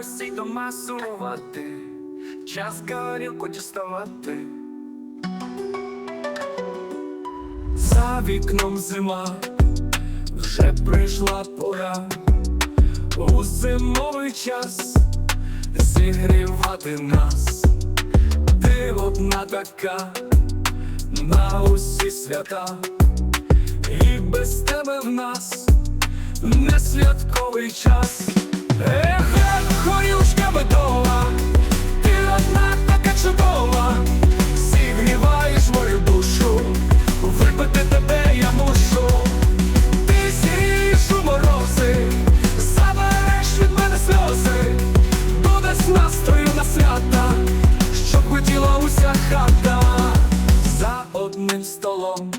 усі дома сувати, час горілку діставати. За вікном зима, вже прийшла пора, у зимовий час зігрівати нас, ти одна така на усі свята, і без тебе в нас не святковий час. Ех, ех, медова, ти одна така чудова, зігріваєш мою душу, випити тебе я мушу, ти зігрієш у морози, забереш від мене сльози, додасть настрою на свята, щоб хотіла уся хата. За одним столом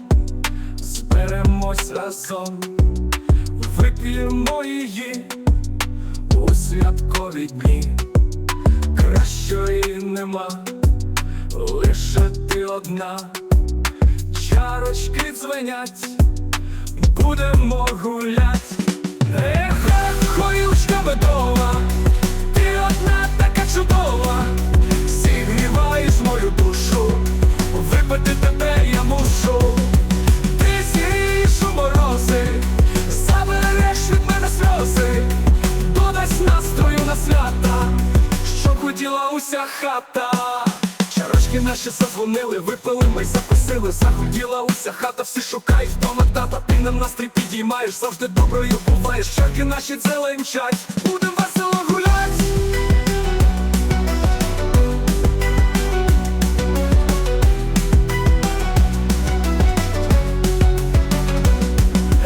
зберемось разом, вип'ємо її святкові дні, кращої нема, лише ти одна, чарочки дзвенять, будемо гулять. Що уся хата. Чарочки наші задзвонили, випили ми закусили, захотіла уся хата, всі шукають вдома тата, ти нам настрій підіймаєш, завжди доброю буваєш, чарки наші дзеленчать, будем весело гулять.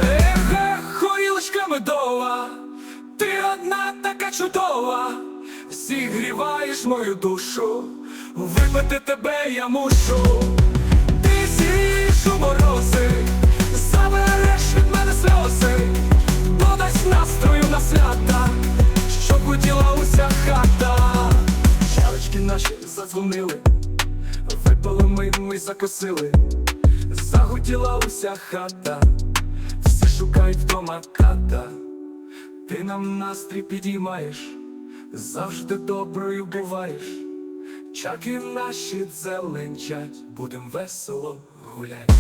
Ех, ех, горілочка медова, ти одна така чудова, зігріваєш мою душу, випити тебе я мушу, ти зігрієш у морози, забереш від мене сльози, додасть настрою на свята, щоб хотіла уся хата. Чарочки наші задзвонили, випили ми, ми закосили, загуділа уся хата. Всі шукають вдома ката, ти нам настрій підіймаєш, завжди доброю буваєш, чаки наші зеленчать, будем весело гулять.